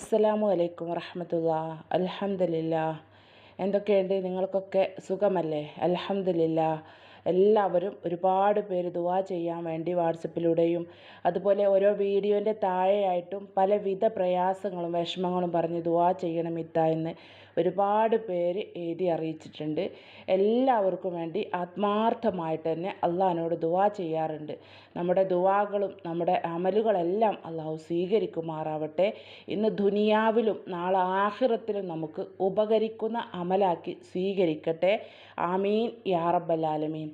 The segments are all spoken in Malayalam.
അസ്സലാമു അലൈക്കും വറഹമത്തുള്ള. അലഹമില്ല എന്തൊക്കെയുണ്ട്? നിങ്ങൾക്കൊക്കെ സുഖമല്ലേ? അൽഹംദുലില്ല. എല്ലാവരും ഒരുപാട് പേര് ദുആ ചെയ്യാൻ വേണ്ടി വാട്സപ്പിലൂടെയും അതുപോലെ ഓരോ വീഡിയോന്റെ താഴെയായിട്ടും പലവിധ പ്രയാസങ്ങളും വിഷമങ്ങളും പറഞ്ഞ് ദുആ ചെയ്യണം ഇത്ത എന്ന് ഒരുപാട് പേര് എഴുതി അറിയിച്ചിട്ടുണ്ട്. എല്ലാവർക്കും വേണ്ടി ആത്മാർത്ഥമായിട്ട് തന്നെ അള്ളഹാനോട് ദുവാ ചെയ്യാറുണ്ട്. നമ്മുടെ ദുവാകളും നമ്മുടെ അമലുകളെല്ലാം അള്ളാഹു സ്വീകരിക്കുമാറാവട്ടെ. ഇന്ന് ദുനിയാവിലും നാളെ ആഖിറത്തിലും നമുക്ക് ഉപകരിക്കുന്ന അമലാക്കി സ്വീകരിക്കട്ടെ. ആമീൻ. യാ റബ്ബൽ ആലമീൻ.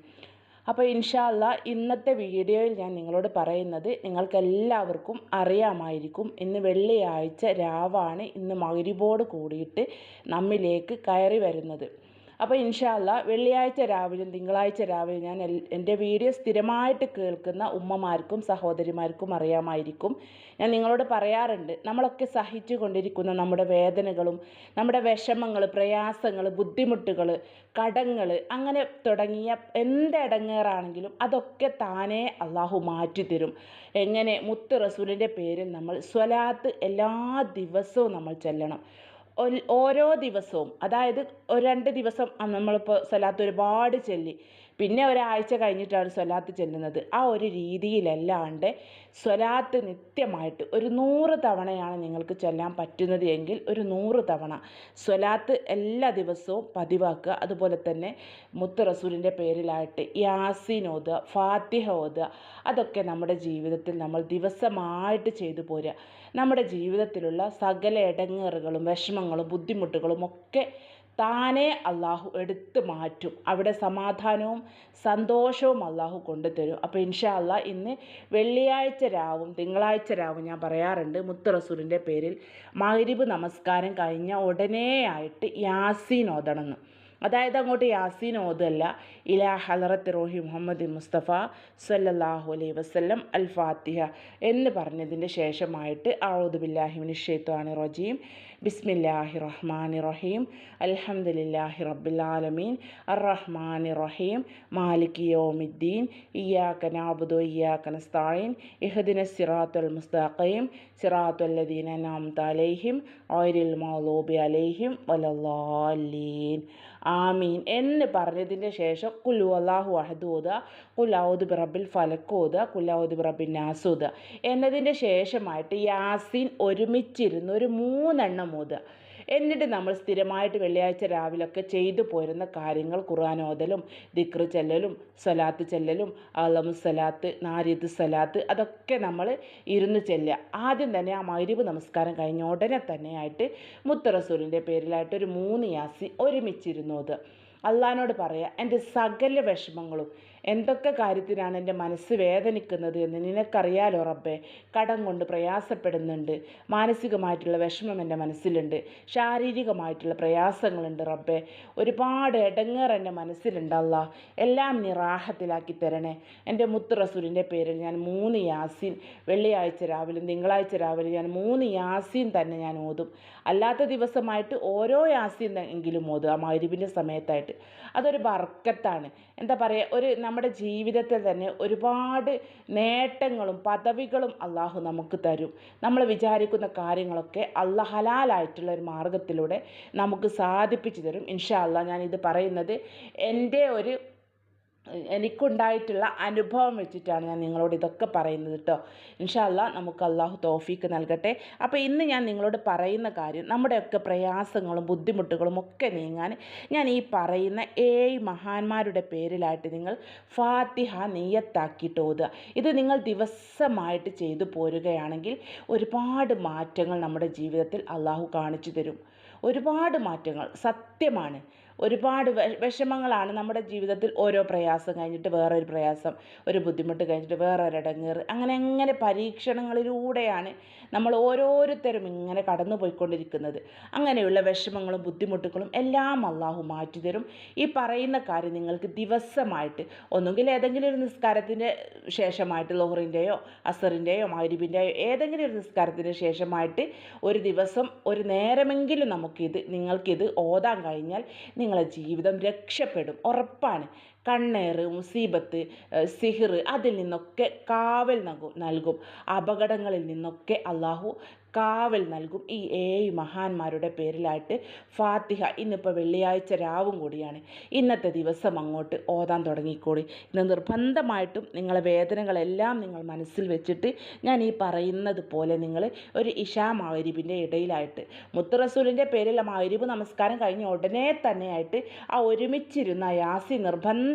അപ്പോൾ ഇൻഷാല്ല ഇന്നത്തെ വീഡിയോയിൽ ഞാൻ നിങ്ങളോട് പറയുന്നത് നിങ്ങൾക്കെല്ലാവർക്കും അറിയാമായിരിക്കും. ഇന്ന് വെള്ളിയാഴ്ച രാവാണ്. ഇന്ന് മഗ്രിബോട് കൂടിയിട്ട് നമ്മിലേക്ക് കയറി വരുന്നത്. അപ്പോൾ ഇൻഷാല്ല വെള്ളിയാഴ്ച രാവിലെ തിങ്കളാഴ്ച രാവിലെ ഞാൻ എന്റെ വീഡിയോ സ്ഥിരമായിട്ട് കേൾക്കുന്ന ഉമ്മമാർക്കും സഹോദരിമാർക്കും അറിയാമായിരിക്കും. ഞാൻ നിങ്ങളോട് പറയാറുണ്ട് നമ്മളൊക്കെ സഹിച്ചു കൊണ്ടിരിക്കുന്ന നമ്മുടെ വേദനകളും നമ്മുടെ വിഷമങ്ങൾ പ്രയാസങ്ങൾ ബുദ്ധിമുട്ടുകൾ കടങ്ങൾ അങ്ങനെ തുടങ്ങിയ എന്തടങ്ങേറാണെങ്കിലും അതൊക്കെ താനേ അള്ളാഹു മാറ്റിത്തരും. എങ്ങനെ? മുത്ത് റസൂലിന്റെ പേരിൽ നമ്മൾ സ്വലാത്ത് എല്ലാ ദിവസവും നമ്മൾ ചെല്ലണം. ഓരോ ദിവസവും അതായത് ഒരു രണ്ട് ദിവസം നമ്മളിപ്പോൾ സ്വലാത്ത് ഒരുപാട് ചൊല്ലി. പിന്നെ ഒരാഴ്ച കഴിഞ്ഞിട്ടാണ് സ്വലാത്ത് ചെല്ലുന്നത്. ആ ഒരു രീതിയിലല്ലാണ്ട് സ്വലാത്ത് നിത്യമായിട്ട് ഒരു നൂറ് തവണയാണ് നിങ്ങൾക്ക് ചെല്ലാൻ പറ്റുന്നത് എങ്കിൽ ഒരു നൂറ് തവണ സ്വലാത്ത് എല്ലാ ദിവസവും പതിവാക്കുക. അതുപോലെ തന്നെ മുത്ത് റസൂലിന്റെ പേരിലായിട്ട് യാസീൻ ഓതുക ഫാത്തിഹ ഓതുക അതൊക്കെ നമ്മുടെ ജീവിതത്തിൽ നമ്മൾ ദിവസമായിട്ട് ചെയ്തു പോരുക. നമ്മുടെ ജീവിതത്തിലുള്ള സകല ഇടങ്ങേറുകളും വിഷമങ്ങളും ബുദ്ധിമുട്ടുകളും ഒക്കെ താനേ അള്ളാഹു എടുത്തു മാറ്റും. അവിടെ സമാധാനവും സന്തോഷവും അള്ളാഹു കൊണ്ടുതരും. അപ്പോൾ ഇൻഷാ അള്ളാ ഇന്ന് വെള്ളിയാഴ്ച രാവും തിങ്കളാഴ്ച രാവും ഞാൻ പറയാറുണ്ട് മുത്ത് റസൂലിന്റെ പേരിൽ മഗ്രിബ് നമസ്കാരം കഴിഞ്ഞ ഉടനെ ആയിട്ട് യാസീൻ ഓതണമെന്ന് അതായത് അങ്ങോട്ട് യാസീൻ ഓതല്ല ഇലാ ഹലറത്ത് റോഹി മുഹമ്മദ് മുസ്തഫ സല്ലാഹു അലൈ വസല്ലം അൽ ഫാത്തിഹ എന്ന് പറഞ്ഞതിന്റെ ശേഷമായിട്ട് ഔദു ഷെയ്ത്താണ് റജീം. ബിസ്മില്ലാഹി റഹ്മാനി റഹീം. അലഹമുല്ലാഹി റബ്ബുലാലമീൻ അർ റഹ്മാനി റഹീം. മാലിക് യോമിദ്ദീൻ. ഇയാക്ക നാബുദോ ഇയാക്ക നസ്തായിൻ. ഇഹദിന സിറാത്തുൽ മുസ്താഖയും സിറാത്തുല്ലദീന നാം അൻഅംത അലൈഹിം. മാലോബി അലൈഹിം. വലല്ലാലീൻ ആമീൻ എന്ന് പറഞ്ഞതിന്റെ ശേഷം കുല്ലു അള്ളാഹു അഹദ് ഓതുക കുലാവുദ് ബിറബിൽ ഫലക്ക് ഓതുക കുല്ലൗദ് ബിറബിൻ നാസ് എന്നതിന്റെ ശേഷമായിട്ട് യാസീൻ ഒരുമിച്ചിരുന്ന് ഒരു മൂന്നെണ്ണം ഓതുക. എന്നിട്ട് നമ്മൾ സ്ഥിരമായിട്ട് വെള്ളിയാഴ്ച രാവിലൊക്കെ ചെയ്തു പോരുന്ന കാര്യങ്ങൾ ഖുർആനോതലും ദിക്റ് ചെല്ലലും സലാത്ത് ചെല്ലലും അലമു സലാത്ത് നാരിദ് സലാത്ത് അതൊക്കെ നമ്മൾ ഇരുന്ന് ചെല്ലുക. ആദ്യം തന്നെ ആ മൈരിവ് നമസ്കാരം കഴിഞ്ഞ ഉടനെ തന്നെയായിട്ട് മുത്തറസൂലിന്റെ പേരിലായിട്ട് ഒരു മൂന്ന് യാസി ഒരുമിച്ചിരുന്നു അത് അള്ളഹാനോട് പറയുക എന്റെ സകല വിഷമങ്ങളും എന്തൊക്കെ കാര്യത്തിനാണ് എന്റെ മനസ്സ് വേദനിക്കുന്നത് എന്ന് നിനക്കറിയാലോ റബ്ബേ? കടം കൊണ്ട് പ്രയാസപ്പെടുന്നുണ്ട്. മാനസികമായിട്ടുള്ള വിഷമം എന്റെ മനസ്സിലുണ്ട്. ശാരീരികമായിട്ടുള്ള പ്രയാസങ്ങളുണ്ട് റബ്ബേ. ഒരുപാട് ഇടങ്ങേർ എന്റെ മനസ്സിലുണ്ടല്ല എല്ലാം നീ റാഹത്തിലാക്കി തരണേ. എന്റെ മുത്ത് റസൂലിന്റെ പേരിൽ ഞാൻ മൂന്ന് യാസീൻ വെള്ളിയാഴ്ച രാവിലെ തിങ്കളാഴ്ച രാവിലെ ഞാൻ മൂന്ന് യാസീൻ തന്നെ ഞാൻ ഓതും. അല്ലാത്ത ദിവസമായിട്ട് ഓരോ യാസീൻ എങ്കിലും ആ മരുവിന്റെ സമയത്തായിട്ട്. അതൊരു ബർക്കത്താണ്. എന്താ പറയുക ഒരു നമ്മുടെ ജീവിതത്തിൽ തന്നെ ഒരുപാട് നേട്ടങ്ങളും പദവികളും അള്ളാഹു നമുക്ക് തരും. നമ്മൾ വിചാരിക്കുന്ന കാര്യങ്ങളൊക്കെ അള്ളാഹ് ഹലാലായിട്ടുള്ള ഒരു മാർഗത്തിലൂടെ നമുക്ക് സാധിപ്പിച്ചു തരും. ഇൻഷാ അള്ളാഹ് ഞാനിത് പറയുന്നത് എന്റെ ഒരു എനിക്കുണ്ടായിട്ടുള്ള അനുഭവം വെച്ചിട്ടാണ് ഞാൻ നിങ്ങളോട് ഇതൊക്കെ പറയുന്നത് കേട്ടോ. ഇൻഷാല്ല നമുക്ക് അള്ളാഹു തോഫീക്ക് നൽകട്ടെ. അപ്പോൾ ഇന്ന് ഞാൻ നിങ്ങളോട് പറയുന്ന കാര്യം നമ്മുടെയൊക്കെ പ്രയാസങ്ങളും ബുദ്ധിമുട്ടുകളും ഒക്കെ നീങ്ങാൻ ഞാൻ ഈ പറയുന്ന ഏഴ് മഹാന്മാരുടെ പേരിലായിട്ട് നിങ്ങൾ ഫാത്തിഹ നെയ്യത്താക്കിയിട്ട് ഓതുക. ഇത് നിങ്ങൾ ദിവസമായിട്ട് ചെയ്തു പോരുകയാണെങ്കിൽ ഒരുപാട് മാറ്റങ്ങൾ നമ്മുടെ ജീവിതത്തിൽ അള്ളാഹു കാണിച്ചു തരും. ഒരുപാട് മാറ്റങ്ങൾ സത്യമാണ്. ഒരുപാട് വിഷമങ്ങളാണ് നമ്മുടെ ജീവിതത്തിൽ ഓരോ പ്രയാസം കഴിഞ്ഞിട്ട് വേറൊരു പ്രയാസം ഒരു ബുദ്ധിമുട്ട് കഴിഞ്ഞിട്ട് വേറൊരു ഇടങ്ങേറ് അങ്ങനെ അങ്ങനെ പരീക്ഷണങ്ങളിലൂടെയാണ് നമ്മൾ ഓരോരുത്തരും ഇങ്ങനെ കടന്നു പോയിക്കൊണ്ടിരിക്കുന്നത് അങ്ങനെയുള്ള വിഷമങ്ങളും ബുദ്ധിമുട്ടുകളും എല്ലാം അള്ളാഹു മാറ്റിത്തരും. ഈ പറയുന്ന കാര്യം നിങ്ങൾക്ക് ദിവസമായിട്ട് ഒന്നുകിൽ ഏതെങ്കിലും ഒരു നിസ്കാരത്തിന്റെ ശേഷമായിട്ട് ലോഹറിന്റെയോ അസറിന്റെയോ മൈരിബിന്റെയോ ഏതെങ്കിലും ഒരു നിസ്കാരത്തിന് ശേഷമായിട്ട് ഒരു ദിവസം ഒരു നേരമെങ്കിലും നമുക്കിത് നിങ്ങൾക്കിത് ഓതാൻ കഴിഞ്ഞാൽ നിങ്ങളെ ജീവിതം രക്ഷപ്പെടും. ഉറപ്പാണ്. കണ്ണേറ് മുസീബത്ത് സിഹിർ അതിൽ നിന്നൊക്കെ കാവൽ നൽകും നൽകും. അപകടങ്ങളിൽ നിന്നൊക്കെ അള്ളാഹു കാവൽ നൽകും. ഈ ഏഴ് മഹാന്മാരുടെ പേരിലായിട്ട് ഫാത്തിഹ ഇന്നിപ്പോൾ വെള്ളിയാഴ്ച രാവും കൂടിയാണ്. ഇന്നത്തെ ദിവസം അങ്ങോട്ട് ഓതാൻ തുടങ്ങിക്കോളി. ഇന്ന് നിർബന്ധമായിട്ടും നിങ്ങളെ വേദനകളെല്ലാം നിങ്ങൾ മനസ്സിൽ വെച്ചിട്ട് ഞാൻ ഈ പറയുന്നത് പോലെ നിങ്ങൾ ഒരു ഇഷാ മാവരിബിന്റെ ഇടയിലായിട്ട് മുത്തറസൂലിന്റെ പേരിൽ മാരിബ് നമസ്കാരം കഴിഞ്ഞ ഉടനെ തന്നെയായിട്ട് ആ ഒരുമിച്ചിരുന്ന യാസി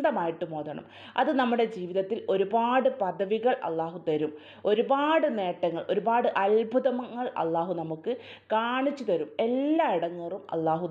നിർബന്ധമായിട്ട് മോതണം. അത് നമ്മുടെ ജീവിതത്തിൽ ഒരുപാട് പദവികൾ അള്ളാഹു തരും. ഒരുപാട് നേട്ടങ്ങൾ ഒരുപാട് അത്ഭുതങ്ങൾ അള്ളാഹു നമുക്ക് കാണിച്ചു തരും. എല്ലാ ഇടങ്ങേറും അള്ളാഹു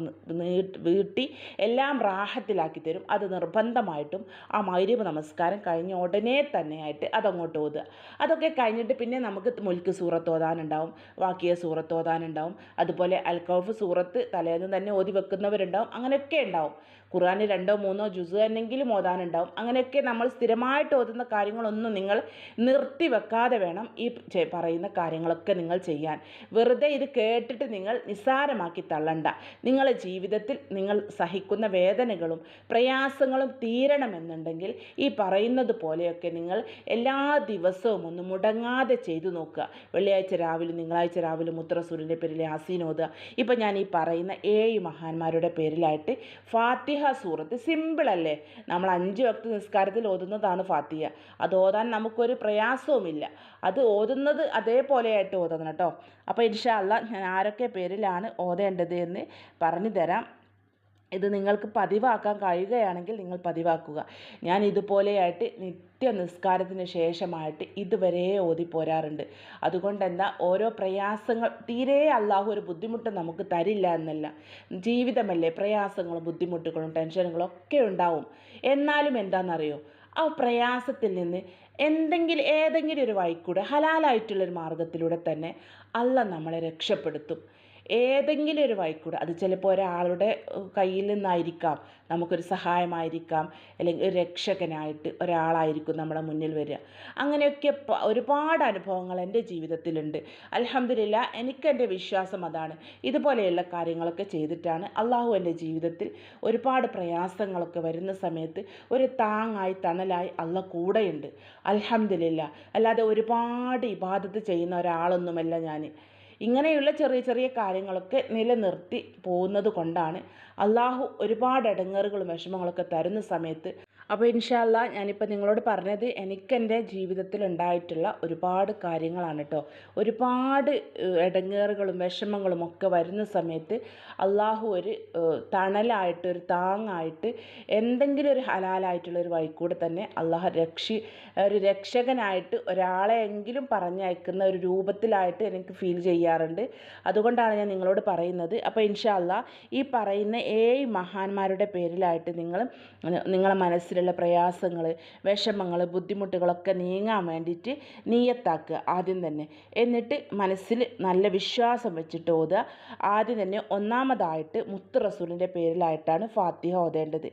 വീട്ടി എല്ലാം റാഹത്തിലാക്കി തരും. അത് നിർബന്ധമായിട്ടും ആ മൈരീബ് നമസ്കാരം കഴിഞ്ഞ ഉടനെ തന്നെയായിട്ട് അതങ്ങോട്ട് ഓതുക. അതൊക്കെ കഴിഞ്ഞിട്ട് പിന്നെ നമുക്ക് മുൽക്ക് സൂറത്ത് ഓതാനുണ്ടാവും വാക്കിയ സൂറത്ത് ഓതാനുണ്ടാവും. അതുപോലെ അൽക്കൗഫ് സൂറത്ത് തലേന്ന് തന്നെ ഓതി വെക്കുന്നവരുണ്ടാവും. അങ്ങനെയൊക്കെ ഉണ്ടാവും. ഖുർആാനിൽ രണ്ടോ മൂന്നോ ജുസ് തന്നെങ്കിലും ഓതാനുണ്ടാവും. അങ്ങനെയൊക്കെ നമ്മൾ സ്ഥിരമായിട്ട് ഓതുന്ന കാര്യങ്ങളൊന്നും നിങ്ങൾ നിർത്തി വെക്കാതെ വേണം ഈ പറയുന്ന കാര്യങ്ങളൊക്കെ നിങ്ങൾ ചെയ്യാൻ. വെറുതെ ഇത് കേട്ടിട്ട് നിങ്ങൾ നിസ്സാരമാക്കി തള്ളണ്ട. നിങ്ങളെ ജീവിതത്തിൽ നിങ്ങൾ സഹിക്കുന്ന വേദനകളും പ്രയാസങ്ങളും തീരണമെന്നുണ്ടെങ്കിൽ ഈ പറയുന്നത് പോലെയൊക്കെ നിങ്ങൾ എല്ലാ ദിവസവും ഒന്ന് മുടങ്ങാതെ ചെയ്തു നോക്കുക. വെള്ളിയാഴ്ച രാവിലെ തിങ്കളാഴ്ച രാവിലെ മുത്രസൂര്യന്റെ പേരിൽ ഓതുക. ഇപ്പം ഞാൻ ഈ പറയുന്ന ഏഴ് മഹാന്മാരുടെ പേരിലായിട്ട് ഫാത്തിഹ സൂറത്ത് സിമ്പിളല്ലേ? നമ്മൾ അഞ്ച് വക്ത നിസ്കാരത്തിൽ ഓതുന്നതാണ് ഫാത്തിയ അത് ഓതാൻ നമുക്കൊരു പ്രയാസവുമില്ല. അത് ഓതുന്നത് അതേപോലെയായിട്ട് ഓതണം കേട്ടോ. അപ്പോൾ ഇൻഷാ അല്ല ഞാൻ ആരൊക്കെ പേരിലാണ് ഓതേണ്ടത് എന്ന് പറഞ്ഞു തരാം ഇത് നിങ്ങൾക്ക് പതിവാക്കാൻ കഴിയുകയാണെങ്കിൽ നിങ്ങൾ പതിവാക്കുക. ഞാൻ ഇതുപോലെയായിട്ട് നിത്യ നിസ്കാരത്തിന് ശേഷമായിട്ട് ഇതുവരെ ഓതി പോരാറുണ്ട് അതുകൊണ്ട് എന്താ ഓരോ പ്രയാസങ്ങൾ തീരെ അല്ലാഹു ഒരു ബുദ്ധിമുട്ട് നമുക്ക് തരില്ല എന്നല്ല. ജീവിതമല്ലേ പ്രയാസങ്ങളും ബുദ്ധിമുട്ടുകളും ടെൻഷനുകളും ഒക്കെ ഉണ്ടാവും. എന്നാലും എന്താണെന്നറിയോ ആ പ്രയാസത്തിൽ നിന്ന് എന്തെങ്കിലും ഏതെങ്കിലും ഒരു വഴിക്കൂടെ ഹലാലായിട്ടുള്ളൊരു മാർഗത്തിലൂടെ തന്നെ അല്ല നമ്മളെ രക്ഷപ്പെടുത്തും. ഏതെങ്കിലും ഒരു വഴിക്കൂടെ അത് ചിലപ്പോൾ ഒരാളുടെ കയ്യിൽ നിന്നായിരിക്കാം നമുക്കൊരു സഹായമായിരിക്കാം അല്ലെങ്കിൽ ഒരു രക്ഷകനായിട്ട് ഒരാളായിരിക്കും നമ്മുടെ മുന്നിൽ വരിക. അങ്ങനെയൊക്കെ ഒരുപാട് അനുഭവങ്ങൾ എന്റെ ജീവിതത്തിലുണ്ട്. അലഹമില്ല എനിക്കെന്റെ വിശ്വാസം അതാണ്. ഇതുപോലെയുള്ള കാര്യങ്ങളൊക്കെ ചെയ്തിട്ടാണ് അള്ളാഹു എന്റെ ജീവിതത്തിൽ ഒരുപാട് പ്രയാസങ്ങളൊക്കെ വരുന്ന സമയത്ത് ഒരു താങ്ങായി തണലായി അള്ള കൂടെയുണ്ട്. അലഹമില്ല അല്ലാതെ ഒരുപാട് ഇബാദത്ത് ചെയ്യുന്ന ഒരാളൊന്നുമല്ല ഞാൻ ഇങ്ങനെയുള്ള ചെറിയ ചെറിയ കാര്യങ്ങളൊക്കെ നിലനിർത്തി പോകുന്നത് കൊണ്ടാണ് അള്ളാഹു ഒരുപാട് ഇടങ്ങേറുകളും വിഷമങ്ങളൊക്കെ തരുന്ന സമയത്ത്. അപ്പോൾ ഇൻഷാല്ല ഞാനിപ്പോൾ നിങ്ങളോട് പറഞ്ഞത് എനിക്കെന്റെ ജീവിതത്തിൽ ഉണ്ടായിട്ടുള്ള ഒരുപാട് കാര്യങ്ങളാണ് കേട്ടോ. ഒരുപാട് ഇടങ്ങേറുകളും വിഷമങ്ങളും ഒക്കെ വരുന്ന സമയത്ത് അള്ളാഹു ഒരു തണലായിട്ട് ഒരു താങ്ങായിട്ട് എന്തെങ്കിലും ഒരു ഹലാലായിട്ടുള്ള ഒരു വഴിക്കൂടെ തന്നെ അള്ളാഹു രക്ഷി ഒരു രക്ഷകനായിട്ട് ഒരാളെയെങ്കിലും പറഞ്ഞയക്കുന്ന ഒരു രൂപത്തിലായിട്ട് എനിക്ക് ഫീൽ ചെയ്യാറുണ്ട്. അതുകൊണ്ടാണ് ഞാൻ നിങ്ങളോട് പറയുന്നത്. അപ്പോൾ ഇൻഷാല്ല ഈ പറയുന്ന ഏഴ് മഹാന്മാരുടെ പേരിലായിട്ട് നിങ്ങൾ നിങ്ങളെ മനസ്സിലുള്ള പ്രയാസങ്ങൾ വിഷമങ്ങൾ ബുദ്ധിമുട്ടുകളൊക്കെ നീങ്ങാൻ വേണ്ടിയിട്ട് നീയത്താക്കുക ആദ്യം തന്നെ. എന്നിട്ട് മനസ്സിൽ നല്ല വിശ്വാസം വെച്ചിട്ട് ഓതുക. ആദ്യം തന്നെ ഒന്നാമതായിട്ട് മുത്ത് റസൂലിന്റെ പേരിലായിട്ടാണ് ഫാത്തിഹ ഓതേണ്ടത്.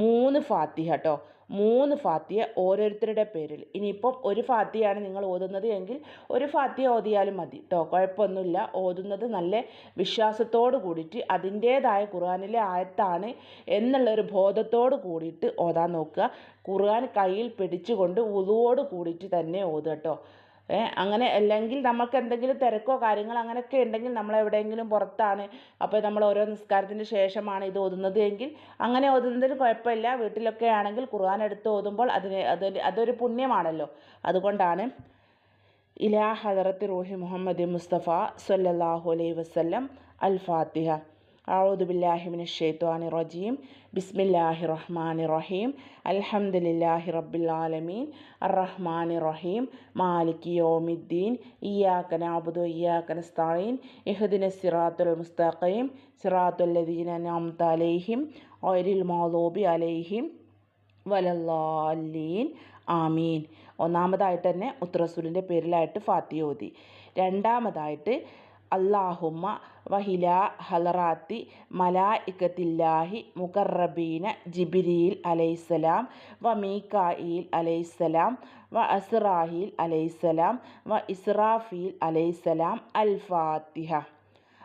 മൂന്ന് ഫാത്തിഹ കേട്ടോ മൂന്ന് ഫാത്തിയ ഓരോരുത്തരുടെ പേരിൽ. ഇനിയിപ്പം ഒരു ഫാത്തിയാണ് നിങ്ങൾ ഓതുന്നത് എങ്കിൽ ഒരു ഫാത്തിയ ഓതിയാലും മതി. കേട്ടോ കുഴപ്പമൊന്നുമില്ല. ഓതുന്നത് നല്ല വിശ്വാസത്തോട് കൂടിയിട്ട് അതിന്റേതായ ഖുർആാനിലെ ആയത്താണ് എന്നുള്ളൊരു ബോധത്തോട് കൂടിയിട്ട് ഓതാൻ നോക്കുക. ഖുർആൻ കയ്യിൽ പിടിച്ചുകൊണ്ട് ഉളുവോട് കൂടിയിട്ട് തന്നെ ഓതുക കേട്ടോ അങ്ങനെ അല്ലെങ്കിൽ നമുക്ക് എന്തെങ്കിലും തിരക്കോ കാര്യങ്ങളോ അങ്ങനെയൊക്കെ ഉണ്ടെങ്കിൽ നമ്മൾ എവിടെയെങ്കിലും പുറത്താണ്. അപ്പോൾ നമ്മൾ ഓരോ നിസ്കാരത്തിന് ശേഷമാണ് ഇത് ഓതുന്നത് എങ്കിൽ അങ്ങനെ ഓതുന്നതിന് കുഴപ്പമില്ല. വീട്ടിലൊക്കെ ആണെങ്കിൽ ഖുർആൻ എടുത്ത് ഓതുമ്പോൾ അതിന് അത് അതൊരു പുണ്യമാണല്ലോ. അതുകൊണ്ടാണ് ഇലാ ഹദറത്ത് റൂഹി മുഹമ്മദ് മുസ്തഫ സല്ലല്ലാഹു അലൈഹി വസല്ലം അൽ ഫാത്തിഹ. അഊദു ഔദുബില്ലാഹിമിന് ഷെയ്ത്വാനി റജീം ബിസ്മില്ലാഹി റഹ്മാനി റഹീം അൽഹംദുലില്ലാഹി റബ്ബിൽ ആലമീൻ. അറഹ്മാനി റഹീം മാലിക് യോമിദ്ദീൻ. ഇയാക്കന അബുദു ഇയാക്കന സ്ഥായീൻ ഇഹദിന സിറാത്തുൽ മുസ്തഖീം. സിറാത്തുല്ലദീന നാംത അലൈഹിം. ഒരിൽ മോലോബി അലൈഹിം. വലല്ലാലീൻ ആമീൻ. ഒന്നാമതായിട്ട് തന്നെ ഉത്രസൂലിന്റെ പേരിലായിട്ട് ഫാത്തി ഓതി. രണ്ടാമതായിട്ട് അല്ലാഹുമ്മ വഹില ഹലറാത്തി മലായിക്കത്തില്ലാഹി മുഖറബീന ജിബിരിയിൽ അലൈസലാം വ മീക്കായിൽ അലൈസലാം വ അസ്റാഹിൽ അലൈസലാം വ ഇസ്രാഫീൽ അലൈസലാം അൽ ഫാത്തിഹ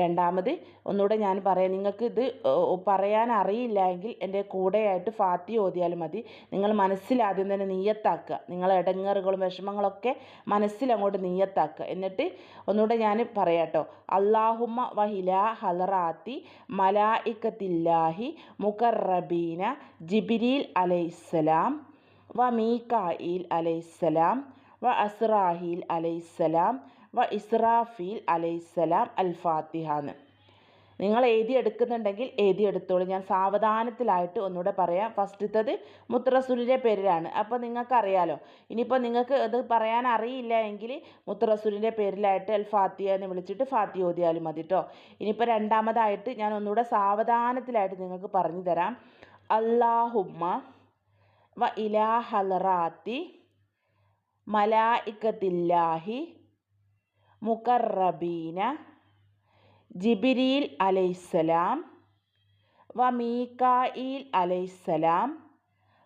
രണ്ടാമത് ഒന്നുകൂടെ ഞാൻ പറയാം. നിങ്ങൾക്ക് ഇത് പറയാൻ അറിയില്ല എങ്കിൽ എന്റെ കൂടെയായിട്ട് ഫാത്തി ഓതിയാലും മതി. നിങ്ങൾ മനസ്സിലാദ്യം തന്നെ നീയത്താക്കുക. നിങ്ങളെ ഇടങ്ങറുകളും വിഷമങ്ങളൊക്കെ മനസ്സിലങ്ങോട്ട് നീയത്താക്കുക. എന്നിട്ട് ഒന്നുകൂടെ ഞാൻ പറയാട്ടോ അള്ളാഹുമ്മ വഹില ഹലറാത്തി മലായിക്കത്തില്ലാഹി മുഖറബീന ജിബിരിൽ അലൈസലാം വ മീക്കായിൽ അലൈസലാം വ അസ്രാഹിൽ അലൈസലാം വ ഇസ്രാഫീൽ അലൈസലാം അൽ ഫാത്തിഹ എന്ന് നിങ്ങൾ എഴുതിയെടുക്കുന്നുണ്ടെങ്കിൽ എഴുതിയെടുത്തോളൂ ഞാൻ സാവധാനത്തിലായിട്ട് ഒന്നുകൂടെ പറയാം. ഫസ്റ്റത്തത് മുത്തറസുലിന്റെ പേരിലാണ്. അപ്പോൾ നിങ്ങൾക്കറിയാലോ ഇനിയിപ്പോൾ നിങ്ങൾക്ക് അത് പറയാൻ അറിയില്ല എങ്കിൽ മുത്തറസുലിന്റെ പേരിലായിട്ട് അൽ ഫാത്തിയ എന്ന് വിളിച്ചിട്ട് ഫാത്തി ഓതിയാലും മതി കേട്ടോ ഇനിയിപ്പോൾ രണ്ടാമതായിട്ട് ഞാൻ ഒന്നുകൂടെ സാവധാനത്തിലായിട്ട് നിങ്ങൾക്ക് പറഞ്ഞു തരാം. അള്ളാഹുമ്മ വ ഇലാ ഹലറാത്തി മലായിക്കത്തില്ലാഹി മുക്കറബീന ജിബിരിയിൽ അലൈസലാം വ മീക്കായിൽ അലൈസലാം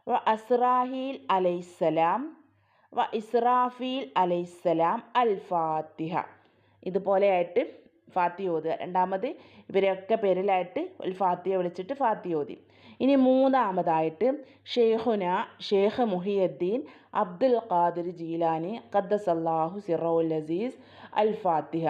വ അസ്രാഹീൽ അലൈസലാം വ ഇസ്രാഫീൽ അലൈസലാം അൽ ഫാത്തിഹ. ഇതുപോലെയായിട്ട് ഫാത്തി രണ്ടാമത് ഇവരെയൊക്കെ പേരിലായിട്ട് ഒരു ഫാത്തിയെ വിളിച്ചിട്ട് ഫാത്തി ഇനി മൂന്നാമതായിട്ട് ഷെയ്ഖുന Shaikh Muhiyuddin Abdul Qadir Jilani ഖദ്ദസല്ലാഹു സിറോൽ അസീസ് അൽ ഫാത്തിഹ.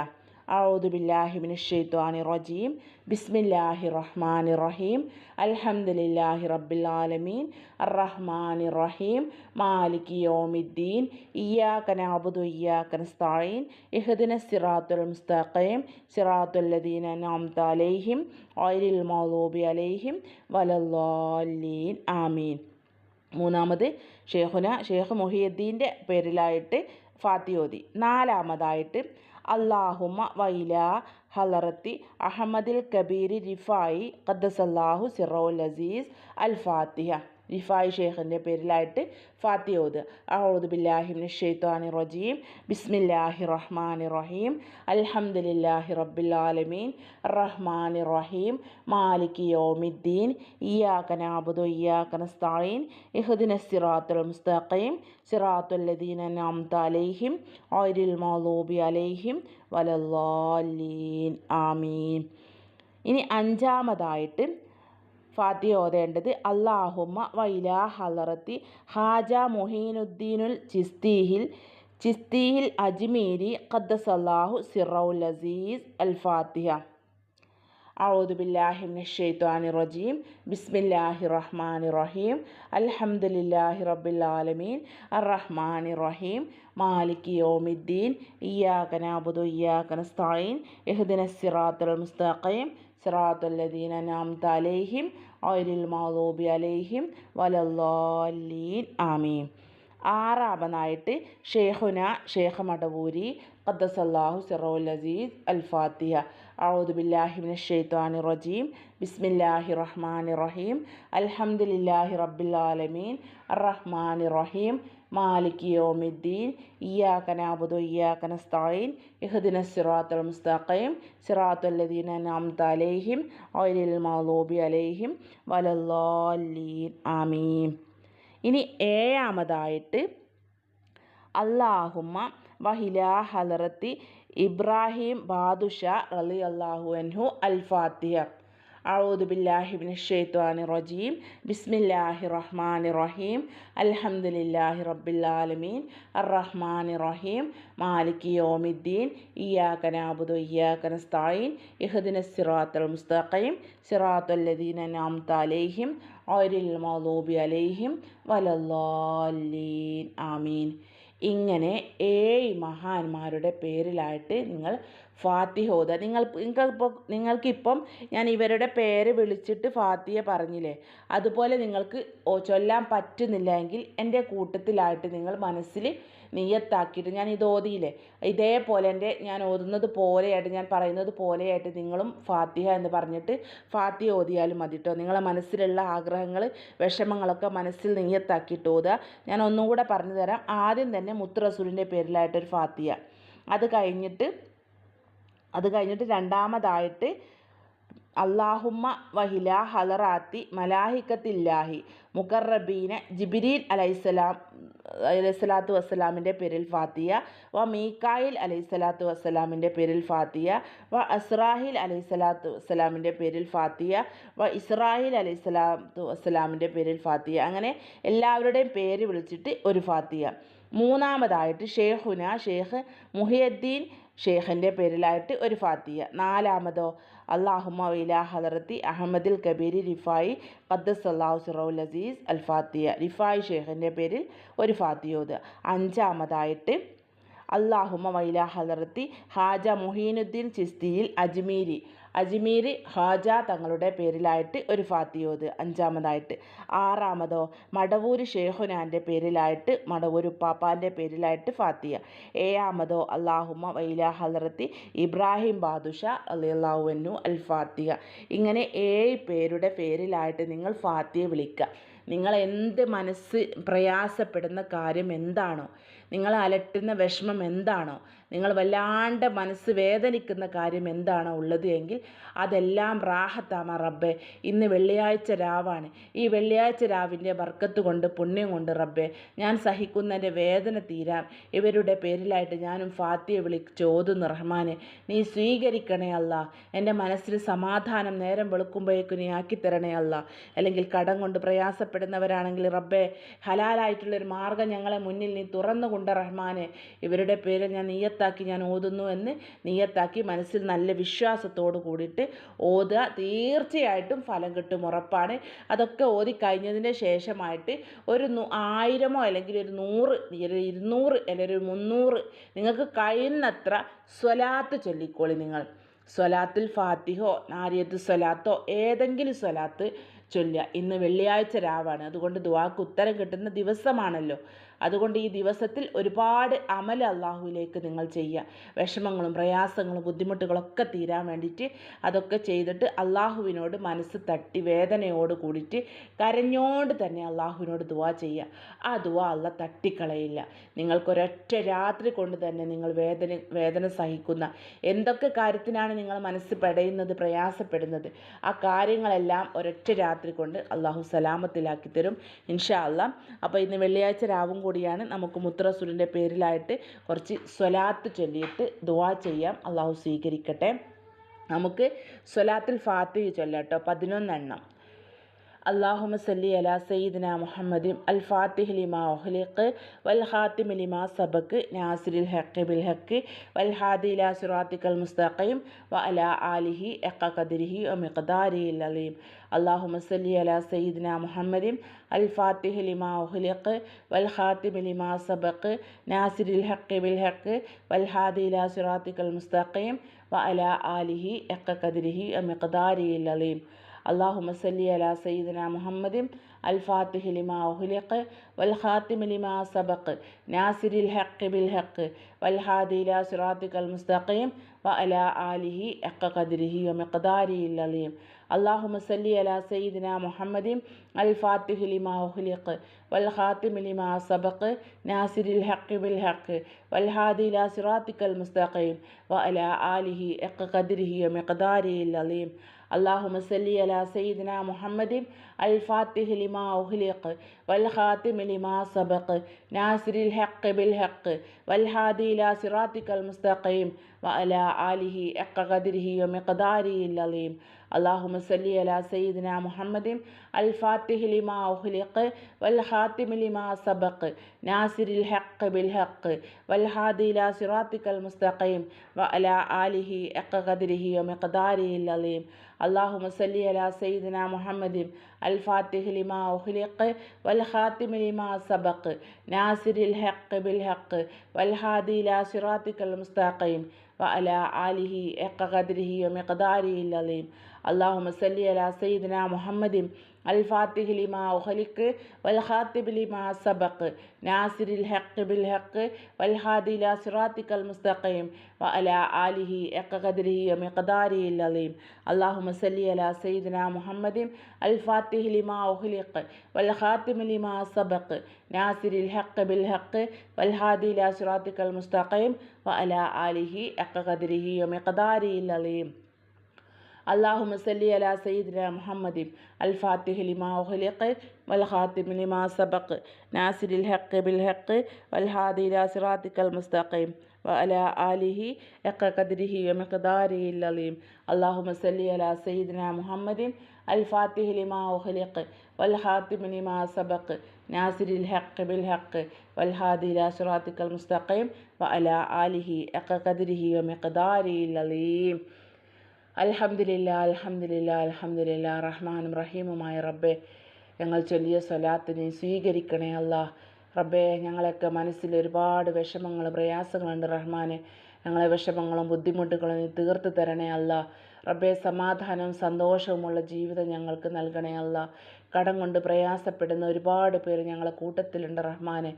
أعوذ بالله من الشيطان الرجيم بسم الله الرحمن الرحيم الحمد لله رب العالمين الرحمن الرحيم مالك يوم الدين إياك نعبد وإياك نستعين اهدنا الصراط المستقيم صراط الذين أنعمت عليهم غير المغضوب عليهم ولا الضالين آمين മൂന്നാമത് ഷേഖുന ഷേഖ് മൊഹിയുദ്ദീൻ്റെ പേരിലായിട്ട് ഫാത്തിയോതി നാലാമതായിട്ട് അള്ളാഹുമ വൈല ഹലറത്തി അഹമ്മദിൽ കബീർ റിഫായി ഖദ്ദസല്ലാഹു സിറോൽ അസീസ് അൽ ഫാത്തിഹ. റിഫായി ഷെയ്ഖിന്റെ പേരിലായിട്ട് ഫാത്തി ഓത് അഹൂദ് ബില്ലാഹിമിൻ ഷെയ്ത്താനി റജീം ബിസ്മില്ലാഹി റഹ്മാൻ റഹീം അൽഹംദുലില്ലാഹി റബ്ബിൽ ആലമീൻ റഹ്മാൻ റഹീം മാലിക് യോമിദ്ദീൻ. ഇയാക്ക നാബുദു ഇയാക്ക നസ്തായീൻ. ഇഹ്ദിന സിറാത്തുൽ മുസ്തഖീം. സിറാത്തുൽ ലദീന അൻഅംത അലൈഹിം. ഓരിൽ മഗ്ദൂബി അലൈഹിം. വലല്ലാലീൻ ആമീൻ. ഇനി അഞ്ചാമതായിട്ട് ഫാത്തിഹ ഓതേണ്ടത് അള്ളാഹുമ്മ വൈല ഹലറത്തി ഹാജ മൊഹീനുദ്ദീനുൽ ചിസ്തീഹിൽ ചിസ്തീഹിൽ അജ്മീരി ഖദ്ദസല്ലാഹു സിറൗൽ അസീസ് അൽ ഫാത്തിഹ أعوذ بالله من الشيطان الرجيم بسم الله الرحمن الرحيم الحمد لله رب العالمين الرحمن الرحيم مالك يوم الدين إياك نعبد وإياك نستعين اهدنا الصراط المستقيم صراط الذين أنعمت عليهم ഐരിൽ മാലൂബി അലൈഹിം വലല്ലാലീൻ. ആമീൻ. ആറാമനായിട്ട് ഷേഖുന ഷേഖ് മടവൂരി ഖദ്ദസല്ലാഹു സിറോൽ അസീസ് അൽ ഫാത്തിഹ. ഔദുബില്ലാഹിമിൻ ഷെയ്ത്താനി റജീം. ബിസ്മില്ലാഹി റഹ്മാൻ റഹീം. അൽഹമുല്ലാഹി റബ്ബിൽ ആലമീൻ. റഹ്മാൻ റഹീം. മാലിക് യോമിദ്ദീൻ ഇയാക്കനാബുദു ഇയാക്കന സ്ഥായിൻ ഇഹദിന സിറാത്തുൽ മുസ്തഖീം സിറാത്തുല്ലദീന നംത അലൈഹിം ഓലിൽ മൗലൂബി അലൈഹിം വലല്ലോലീൻ. ആമീൻ. ഇനി ഏഴാമതായിട്ട് അള്ളാഹുമ്മ വഹില ഹലറത്തി ഇബ്രാഹിം ബാദുഷ റളിയല്ലാഹു അള്ളാഹു അൻഹു അൽ ഫാത്തിഹ أعوذ بالله من الشيطان الرجيم بسم الله الرحمن الرحيم الحمد لله رب العالمين الرحمن الرحيم مالك يوم الدين إياك نعبد وإياك نستعين اهدنا الصراط المستقيم صراط الذين أنعمت عليهم غير المغضوب عليهم ولا الضالين آمين ഇങ്ങനെ ഏഴ് മഹാന്മാരുടെ പേരിലായിട്ട് നിങ്ങൾ ഫാത്തിഹ ഓതുക നിങ്ങൾ നിങ്ങൾക്കിപ്പോൾ നിങ്ങൾക്കിപ്പം ഞാൻ ഇവരുടെ പേര് വിളിച്ചിട്ട് ഫാത്തിയെ പറഞ്ഞില്ലേ? അതുപോലെ നിങ്ങൾക്ക് ചൊല്ലാൻ പറ്റുന്നില്ല എങ്കിൽ എന്റെ കൂട്ടത്തിലായിട്ട് നിങ്ങൾ മനസ്സിൽ നീയത്താക്കിയിട്ട് ഞാൻ ഇത് ഓതിയില്ലേ? ഇതേപോലെ എന്റെ ഞാൻ ഓതുന്നത് പോലെയായിട്ട് ഞാൻ പറയുന്നത് പോലെയായിട്ട് നിങ്ങളും ഫാത്തിഹ എന്ന് പറഞ്ഞിട്ട് ഫാത്തിഹ ഓതിയാലും മതി കേട്ടോ നിങ്ങളെ മനസ്സിലുള്ള ആഗ്രഹങ്ങൾ വിഷമങ്ങളൊക്കെ മനസ്സിൽ നീയത്താക്കിയിട്ട് ഓതുക. ഞാൻ ഒന്നും കൂടെ പറഞ്ഞു തരാം ആദ്യം തന്നെ മുത്ത് റസൂലിന്റെ പേരിലായിട്ടൊരു ഫാത്തിയ അത് കഴിഞ്ഞിട്ട് അത് കഴിഞ്ഞിട്ട് രണ്ടാമതായിട്ട് അള്ളാഹുമ്മ വഹില ഹലറാത്തി മലാഹിക്കത്തില്ലാഹി മുക്കറബീന ജിബിരീൽ അലൈസലാം അലൈഹിസ്സലാത്തു വസ്സലാമിന്റെ പേരിൽ ഫാത്തിയ വ മീക്കായിൽ അലൈഹിസ്സലാത്തു വസ്സലാമിന്റെ പേരിൽ ഫാത്തിയ വ അസ്രാഹിൽ അലൈഹിസ്സലാത്തു വസ്സലാമിന്റെ പേരിൽ ഫാത്തിയ വ ഇസ്രാഹിൽ അലൈഹിസ്സലാത്തു വസ്സലാമിന്റെ പേരിൽ ഫാത്തിയ അങ്ങനെ എല്ലാവരുടെയും പേര് വിളിച്ചിട്ട് ഒരു ഫാത്തിയ മൂന്നാമതായിട്ട് ഷേഖുന ഷേഖ് മുഹിയദ്ദീൻ ഷേഖിന്റെ പേരിലായിട്ട് ഒരു ഫാത്തിയ നാലാമതോ അള്ളാഹുമ ഇലാ ഹദറത്തി അഹമ്മദിൽ കബീരി റിഫായി ഖദ്ദസ് അള്ളാഹു സിറൗൽ അസീസ് അൽ ഫാത്തിയ റിഫായി ഷെയ്ഖിന്റെ പേരിൽ ഒരു ഫാത്തിയോത് അഞ്ചാമതായിട്ട് അള്ളാഹുമ വൈല ഹദറത്തി ഹാജ മുഹീനുദ്ദീൻ ചിസ്തിയിൽ അജ്മീരി. അജ്മീർ ഹാജ തങ്ങളുടെ പേരിലായിട്ട് ഒരു ഫാത്തിയോത് അഞ്ചാമതായിട്ട്. ആറാമതോ മടവൂർ ഷേഹുനാന്റെ പേരിലായിട്ട് മടവൂർ ഉപ്പാപ്പാന്റെ പേരിലായിട്ട് ഫാത്തിയ. ഏഴാമതോ അള്ളാഹുമ വൈല ഹലറത്തി ഇബ്രാഹിം ബാദുഷ അള്ളാഹുവന്നു അൽ ഫാത്തിയ. ഇങ്ങനെ ഏഴ് പേരുടെ പേരിലായിട്ട് നിങ്ങൾ ഫാത്തിയ വിളിക്കുക നിങ്ങൾ എന്ത് മനസ്സ് പ്രയാസപ്പെടുന്ന കാര്യം എന്താണോ നിങ്ങൾ അലട്ടുന്ന വിഷമം എന്താണോ നിങ്ങൾ വല്ലാണ്ട് മനസ്സ് വേദനിക്കുന്ന കാര്യം എന്താണോ ഉള്ളത് എങ്കിൽ അതെല്ലാം റാഹത്താമ റബ്ബെ. ഇന്ന് വെള്ളിയാഴ്ച രാവാണ്. ഈ വെള്ളിയാഴ്ച രാവിന്റെ ബർക്കത്ത് കൊണ്ട് പുണ്യം കൊണ്ട് റബ്ബെ ഞാൻ സഹിക്കുന്നതിന്റെ വേദന തീരാൻ ഇവരുടെ പേരിലായിട്ട് ഞാനും ഫാത്തിയെ വിളിച്ച് ഓതുന്നു റഹ്മാനെ നീ സ്വീകരിക്കണേ അല്ല. എന്റെ മനസ്സിൽ സമാധാനം നേരം വെളുക്കുമ്പോഴേക്കും നീ ആക്കിത്തരണേ അല്ല. അല്ലെങ്കിൽ കടം കൊണ്ട് പ്രയാസപ്പെടുന്നവരാണെങ്കിൽ റബ്ബെ ഹലാലായിട്ടുള്ളൊരു മാർഗം ഞങ്ങളെ മുന്നിൽ നീ തുറന്നു കൊണ്ട് റഹ്മാനെ. ഇവരുടെ പേരിൽ ഞാൻ നീയത്താക്കി ഞാൻ ഓതുന്നു എന്ന് നീയത്താക്കി മനസ്സിൽ നല്ല വിശ്വാസത്തോട് കൂടിയിട്ട് ഓതുക. തീർച്ചയായിട്ടും ഫലം കിട്ടും ഉറപ്പാണ്. അതൊക്കെ ഓതി കഴിഞ്ഞതിന് ശേഷമായിട്ട് ഒരു ആയിരമോ അല്ലെങ്കിൽ ഒരു നൂറ് ഇരുന്നൂറ് അല്ലെങ്കിൽ ഒരു മുന്നൂറ് നിങ്ങൾക്ക് കഴിയുന്നത്ര സ്വലാത്ത് ചൊല്ലിക്കോളി നിങ്ങൾ. സ്വലാത്തിൽ ഫാത്തിഹോ നാരിയത്ത് സ്വലാത്തോ ഏതെങ്കിലും സ്വലാത്ത് ചൊല്ലുക. ഇന്ന് വെള്ളിയാഴ്ച രാവാണ്. അതുകൊണ്ട് ദുവാക്ക് ഉത്തരം കിട്ടുന്ന ദിവസമാണല്ലോ. അതുകൊണ്ട് ഈ ദിവസത്തിൽ ഒരുപാട് അമൽ അള്ളാഹുവിലേക്ക് നിങ്ങൾ ചെയ്യുക. വിഷമങ്ങളും പ്രയാസങ്ങളും ബുദ്ധിമുട്ടുകളൊക്കെ തീരാൻ വേണ്ടിയിട്ട് അതൊക്കെ ചെയ്തിട്ട് അള്ളാഹുവിനോട് മനസ്സ് തട്ടി വേദനയോട് കൂടിയിട്ട് കരഞ്ഞോണ്ട് തന്നെ അള്ളാഹുവിനോട് ദുവാ ചെയ്യുക. ആ ദുവാ അല്ല തട്ടിക്കളയില്ല. നിങ്ങൾക്കൊരൊറ്റ രാത്രി കൊണ്ട് തന്നെ നിങ്ങൾ വേദന വേദന സഹിക്കുന്ന എന്തൊക്കെ കാര്യത്തിനാണ് നിങ്ങൾ മനസ്സ് പെടയുന്നത് പ്രയാസപ്പെടുന്നത്? ആ കാര്യങ്ങളെല്ലാം ഒരൊറ്റ രാത്രി കൊണ്ട് അള്ളാഹു സലാമത്തിലാക്കി തരും ഇൻഷാ അല്ല അപ്പോൾ ഇന്ന് വെള്ളിയാഴ്ച രാവും കൂടിയാണ് നമുക്ക് മുത്രസുരന്റെ പേരിലായിട്ട് കുറച്ച് സ്വലാത്ത് ചൊല്ലിയിട്ട് ദുവാ ചെയ്യാം. അള്ളാഹു സ്വീകരിക്കട്ടെ. നമുക്ക് സ്വലാത്തിൽ ഫാത്തിഹ ചൊല്ലാം കേട്ടോ. പതിനൊന്നെണ്ണം. അള്ളാഹുമ സല്ലി അല സയ്യിദിന മുഹമ്മദിം അൽ ഫാത്തിഹ് ലിമാ ഒഹ്ലിഖ് വൽ ഹാത്തിം ലിമാ സബക്ക് നാസിരിൽ ഹക്ക് ബിൽ ഹക്ക് വൽ ഹാദില സുറാത്തിക്കൽ മുസ്തഖീം വ അല ആലിഹി എക്ക കദിരിഹി ഒ മിഖ്ദാരി അലീം. അള്ളാഹുമ സല്ലി അല സയ്യിദിന മുഹമ്മദിം അൽ ഫാത്തിഹ് ലിമാ ഒഹ്ലിഖ് വൽ ഹാത്തിം ലിമാ സബക്ക് നാസിരിൽ ഹക്ക് ബിൽ ഹക്ക് വൽ ഹാദില സുറാത്തിക്കൽ മുസ്തഖീം വ അല ആലിഹി എക്ക കദിരിഹി ഒ മിഖ്ദാരി അലീം. അള്ളാഹു മസല്ലി അല സയ്യിദന മുഹമ്മദിം അൽ ഫാത്തിഹ് ലിമാ ഉഹ്ലിഖ് വൽ ഖാത്തിമ ലിമാ സബഖ് നാസിരിൽ ഹഖ് ബിൽ ഹഖ് വൽ ഹാദില സുറാത്തിക്കൽ മുസ്തഖീം വ അല ആലിഹി അക്ക ഖദ്രിഹി വ മിഖ്ദാരി അലീം അള്ളാഹു മസല്ലി അല സയ്യിദന മുഹമ്മദിം അൽ ഫാത്തിഹ് ലിമാ ഉഹ്ലിഖ് വൽ ഖാത്തിമ ലിമാ സബഖ് നാസിരിൽ ഹഖ് ബിൽ ഹഖ് വൽ ഹാദില സുറാത്തിക്കൽ മുസ്തഖീം വ അല ആലിഹി അക്ക ഖദ്രിഹി വ മിഖ്ദാരി അലീം അള്ളാഹു സല്ലി അല സയ്യിദിന മുഹമ്മദിൻ അൽ ഫാത്തിഹ് ലിമാ ഉഹ്ലിഖ് വൽ ഖാത്തിമ് ലിമാ സബഖ് നാസിരിൽ ഹഖ് ബിൽ ഹഖ് വൽ ഹാദി ഇല സിറാത്തിക്കൽ മുസ്തഖീം വ അല ആലിഹി എക്ക ഖദിരിഹി വ മിഖ്ദാരിഹി അലീം അള്ളാഹു സല്ലി അല സയ്യിദിന മുഹമ്മദിൻ അൽ ഫാത്തിഹ് ലിമാ ഉഹ്ലിഖ് വൽ ഖാത്തിമ് ലിമാ സബഖ് നാസിരിൽ ഹഖ് ബിൽ ഹഖ് വൽ ഹാദി ഇല സിറാത്തിക്കൽ മുസ്തഖീം വ അല ആലിഹി എക്ക ഖദിരിഹി വ മിഖ്ദാരിഹി അലീം അള്ളാഹു മുസല്ലി അല സയ്യിദിന മുഹമ്മദിം അൽ ഫാത്തിഹ് ലിമാ ഉഹ്ലിഖ് വൽ ഖാത്തിമ ലിമാ സബഖ് നാസിരിൽ ഹഖ് ബിൽ ഹഖ് വൽ ഹാദി ഇല സിറാത്തിക്കൽ മുസ്താഖീം വ അല ആലിഹി എക്ക ഖദ്രിഹി വ മിഖ്ദാരിഹി അലീം അള്ളാഹു മുസല്ലി അല സയ്യിദിന മുഹമ്മദിം അൽ ഫാത്തിഹ് ലിമാ ഉഹലിക്ക് വൽ ഖാത്തിബ് ലിമാ സബക്ക് നാസിരിൽ ഹക്ക് ബിൽ ഹക്ക് വൽ ഹാദില സിറാത്തിക്കൽ മുസ്തഖീം വ അല ആലിഹി എക്കഖദരിഹി മിഖദാരിയിൽ അലീം. അള്ളാഹുമ സല്ലി അല സയ്യിദിന മുഹമ്മദിം അൽ ഫാത്തിഹ് ലിമാ ഉഹ്ലിഖ് വൽ ഖാത്തിബ് ലിമാ സബക്ക് നാസിരിൽ ഹക്ക് ബിൽ ഹക്ക് വൽ ഹാദില സിറാത്തിക്കൽ മുസ്തഖീം വ അല ആലിഹി എക്കഖദരിഹി മിഖദാരിയിൽ അലീം. അള്ളാഹു മസല്ലി അല സയ്യിദിന മുഹമ്മദി അൽ ഫാത്തിഹ് ലിമാ ഉഹ്ലിഖ് വൽ ഖാത്തിം ലിമാ സബഖ് നാസിരിൽ ഹഖ് ബിൽ ഹഖ് വൽ ഹാദി ഇല സിറാത്തിക്കൽ മുസ്തഖീം വഅല ആലിഹി എക്ക കദ്രിഹി വമിഖ്ദാരി അലീം അള്ളാഹുമ സല്ലി അല സയ്യിദിന മുഹമ്മദിൻ അൽ ഫാത്തിഹ് ലിമാ ഉഖ്ലിഖ് വൽ ഹാത്തിം ലിമാ സബഖ് നാസിരിൽ ഹഖ് ബിൽ ഹഖ് വൽ ഹാദി ഇല സിറാത്തിക്കൽ മുസ്തഖീം വഅല ആലിഹി എക്ക കദ്രിഹി വമിഖ്ദാരി അലീം അൽഹംദുലില്ല അൽഹംദുലില്ല അൽഹംദുലില്ല റഹ്മാനും റഹീമുമായ റബ്ബെ ഞങ്ങൾ ചൊല്ലിയ സ്വലാത്തിനെ സ്വീകരിക്കണേ അല്ല. റബ്ബെ ഞങ്ങളൊക്കെ മനസ്സിൽ ഒരുപാട് വിഷമങ്ങളും പ്രയാസങ്ങളുണ്ട് റഹ്മാനെ. ഞങ്ങളെ വിഷമങ്ങളും ബുദ്ധിമുട്ടുകളും തീർത്ത് തരണേ അല്ല. റബ്ബെ സമാധാനവും സന്തോഷവുമുള്ള ജീവിതം ഞങ്ങൾക്ക് നൽകണേ അല്ല. കടം കൊണ്ട് പ്രയാസപ്പെടുന്ന ഒരുപാട് പേര് ഞങ്ങളെ കൂട്ടത്തിലുണ്ട് റഹ്മാനെ.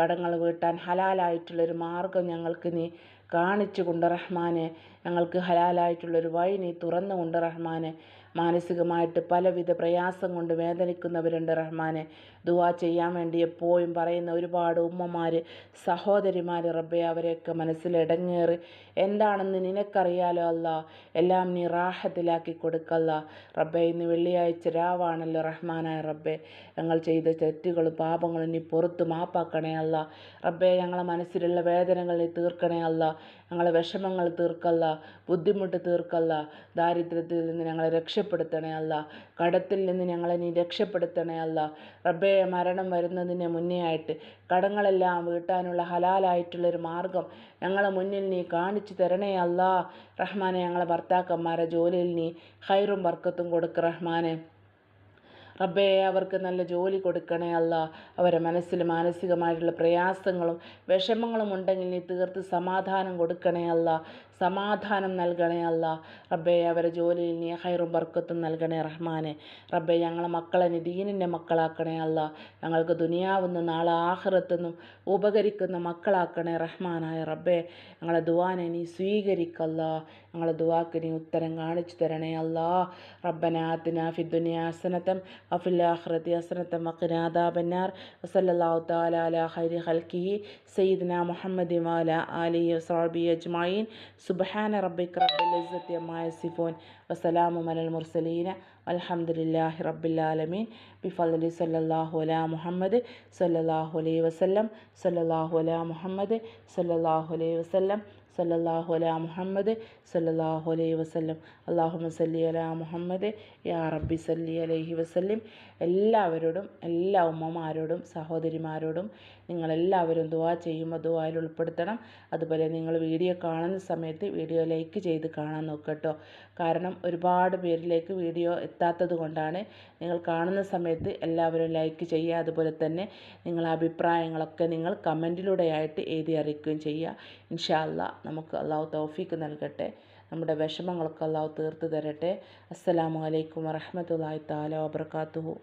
കടങ്ങൾ വീട്ടാൻ ഹലാലായിട്ടുള്ളൊരു മാർഗം ഞങ്ങൾക്ക് നീ കാണിച്ചു കൊണ്ട് റഹ്മാനെ. ഞങ്ങൾക്ക് ഹലാലായിട്ടുള്ളൊരു വഴി നീ തുറന്നുകൊണ്ട് റഹ്മാനെ. മാനസികമായിട്ട് പലവിധ പ്രയാസം കൊണ്ട് വേദനിക്കുന്നവരുണ്ട് റഹ്മാനെ. ദുവാ ചെയ്യാൻ വേണ്ടി എപ്പോഴും പറയുന്ന ഒരുപാട് ഉമ്മമാർ സഹോദരിമാർ റബ്ബെ അവരെയൊക്കെ മനസ്സിലിടങ്ങേറി. എന്താണെന്ന് നിനക്കറിയാലോ അല്ല? എല്ലാം നീ റാഹത്തിലാക്കി കൊടുക്കല്ല. റബ്ബെ ഇന്ന് വെള്ളിയാഴ്ച രാവാണല്ലോ റഹ്മാനായ റബ്ബെ. ഞങ്ങൾ ചെയ്ത തെറ്റുകളും പാപങ്ങളും നീ പുറത്ത് മാപ്പാക്കണേ അല്ല. റബ്ബെ ഞങ്ങളെ മനസ്സിലുള്ള വേദനകൾ നീ തീർക്കണേ അല്ല. ഞങ്ങളെ വിഷമങ്ങൾ തീർക്കല്ല. ബുദ്ധിമുട്ട് തീർക്കല്ല. ദാരിദ്ര്യത്തിൽ നിന്ന് ഞങ്ങളെ രക്ഷപ്പെടുത്തണേ അല്ല. കടത്തിൽ നിന്ന് ഞങ്ങളെ നീ രക്ഷപ്പെടുത്തണേ അല്ല. റബ്ബേ മരണം വരുന്നതിന് മുന്നേ ആയിട്ട് കടങ്ങളെല്ലാം വീട്ടാനുള്ള ഹലാലായിട്ടുള്ളൊരു മാർഗം ഞങ്ങളെ മുന്നിൽ നീ കാണിച്ചു തരണേ അല്ല. റഹ്മാനെ ഞങ്ങളെ ഭർത്താക്കന്മാരെ ജോലിയിൽ നീ ഹൈറും വർക്കത്തും കൊടുക്ക് റഹ്മാനെ. റബ്ബേ അവർക്ക് നല്ല ജോലി കൊടുക്കണേ അല്ല. അവരെ മനസ്സിൽ മാനസികമായിട്ടുള്ള പ്രയാസങ്ങളും വിഷമങ്ങളും ഉണ്ടെങ്കിൽ നീ തീർത്ത് സമാധാനം കൊടുക്കണേ അല്ല. സമാധാനം നൽകണേ അല്ല. റബ്ബേ അവരെ ജോലിയിൽ നീ ഹൈറും ബർക്കത്തും നൽകണേ റഹ്മാനെ. റബ്ബേ ഞങ്ങളെ മക്കളെ നീ മക്കളാക്കണേ അല്ല. ഞങ്ങൾക്ക് ദുനിയാവുന്ന നാളെ ആഹ്റത്തുനിന്നും ഉപകരിക്കുന്ന മക്കളാക്കണേ റഹ്മാനായ റബ്ബേ. ഞങ്ങളെ ദുവാനെ നീ സ്വീകരിക്കല്ല. ഞങ്ങളെ ദുവാക്ക് നീ ഉത്തരം കാണിച്ചു തരണേ അല്ല. റബ്ബന ആത്തിന ഫി ദുനിയ ഹസനത്തം വഫിൽ ആഖിറതി ഹസനത്തം വഖിന അദാബന്നാർ. വസല്ലല്ലാഹു തആല അലാ ഖൈരി ഖൽഖിഹി. സയ്യിദ്ന മുഹമ്മദി വാല അലി വസഹബി അജ്മഈൻ. സുബ്ഹാന റബ്ബിക അമ്മാ യസിഫൂൻ. വസലാമു അലൽ മുർസലീന. അലഹമുല്ലാഹി റബ്ബിൽ ആലമീൻ. സല്ലാഹു അലാ മുഹമ്മദ് സല്ലല്ലാഹു അലൈഹി വസല്ലം. സല്ലല്ലാഹു അലാ മുഹമ്മദ് സല്ലല്ലാഹു അലൈഹി വസല്ലം. സല്ലല്ലാഹു അല മുഹമ്മദ് സല്ലല്ലാഹു അലൈഹി വസല്ലം. അള്ളാഹുമ സല്ലി അല മുഹമ്മദ് യാ റബ്ബി സല്ലി അലൈഹി വസല്ലം. എല്ലാവരോടും എല്ലാ ഉമ്മമാരോടും സഹോദരിമാരോടും നിങ്ങളെല്ലാവരും ദുവാ ചെയ്യുമ്പോൾ ദുവായിൽ ഉൾപ്പെടുത്തണം. അതുപോലെ നിങ്ങൾ വീഡിയോ കാണുന്ന സമയത്ത് വീഡിയോ ലൈക്ക് ചെയ്ത് കാണാൻ നോക്കട്ടോ കാരണം ഒരുപാട് പേരിലേക്ക് വീഡിയോ എത്താത്തത് കൊണ്ടാണ് നിങ്ങൾ കാണുന്ന സമയത്ത് എല്ലാവരും ലൈക്ക് ചെയ്യുക. അതുപോലെ തന്നെ നിങ്ങളെ അഭിപ്രായങ്ങളൊക്കെ നിങ്ങൾ കമന്റിലൂടെയായിട്ട് എഴുതി അറിയിക്കുകയും ചെയ്യുക. ഇൻഷാ അല്ലാ നമുക്ക് അള്ളാഹു തൗഫീക്ക് നൽകട്ടെ. നമ്മുടെ വിഷമങ്ങളൊക്കെ അള്ളാഹു തീർത്ത് തരട്ടെ. അസ്സലാമു അലൈക്കും വറഹ്മത്തുള്ളാഹി തആല വബറകാതുഹു.